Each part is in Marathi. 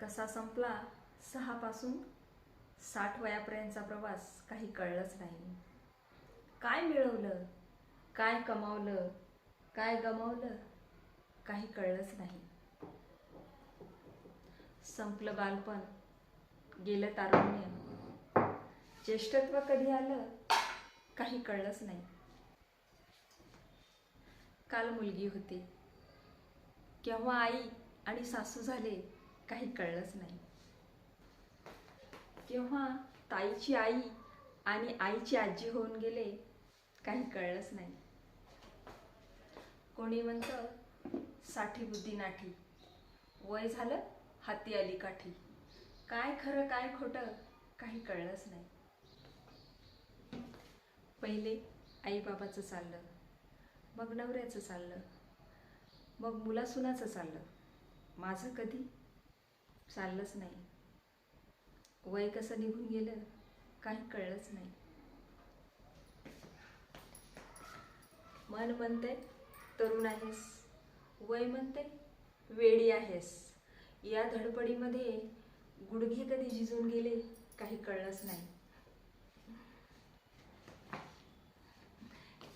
कसा संपला सहापासून साठ वयापर्यंतचा प्रवास काही कळलंच नाही. काय मिळवलं काय कमावलं काय गमावलं काही कळलंच नाही. संपलं बालपण गेलं तारुण्य. ज्येष्ठत्व कधी आलं काही कळलंच नाही. काल मुलगी होती. केव्हा आई आणि सासू झाले काही कळलंच नाही. केव्हा ताईची आई आणि आईची आजी होऊन गेले काही कळलंच नाही. कोणी म्हणतं साठी बुद्धी नाठी वय झालं हाती आली काठी. काय खरं काय खोटं काही कळलंच नाही. पहिले आईबाबाचं चाललं मग नवऱ्याचं चाललं मग मुलासुनाचं चाललं. माझं कधी चाललंच नाही. वय कसं निघून गेलं काही कळलंच नाही. मन म्हणते तरुण आहेस. वय म्हणते वेडी आहेस. या धडपडीमध्ये गुडघे कधी झिजून गेले काही कळलंच नाही.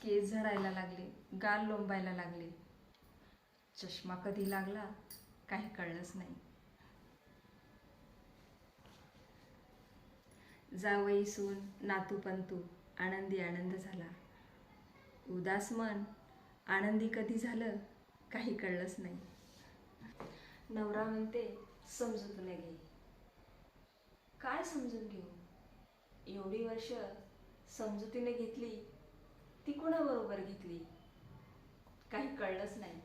केस झडायला लागले गाल लोंबायला लागले. चष्मा कधी लागला काही कळलंच नाही. जावई सून नातू पंतू आनंदी आनंद झाला. उदास मन आनंदी कधी झालं काही कळलंच नाही. नवरा म्हणते समजूतने घे. काय समजून घेऊ? एवढी वर्ष समजुतीने घेतली ती कुणाबरोबर घेतली? काही कळलंच नाही.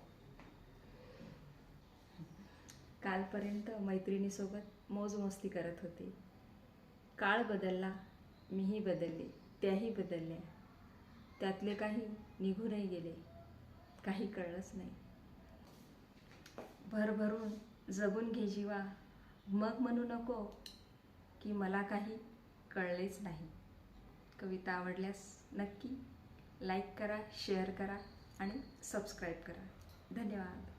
कालपर्यंत मैत्रिणीसोबत मौज मस्ती करत होती. काळ बदलला मीही बदलले त्याही बदलल्या. त्यातले काही निघूनही गेले काही कळलंच नाही. भरभरून जगून घे जीवा मग म्हणू नको की मला काही कळलेच नाही. कविता आवडल्यास नक्की लाईक करा शेअर करा आणि सबस्क्राईब करा. धन्यवाद.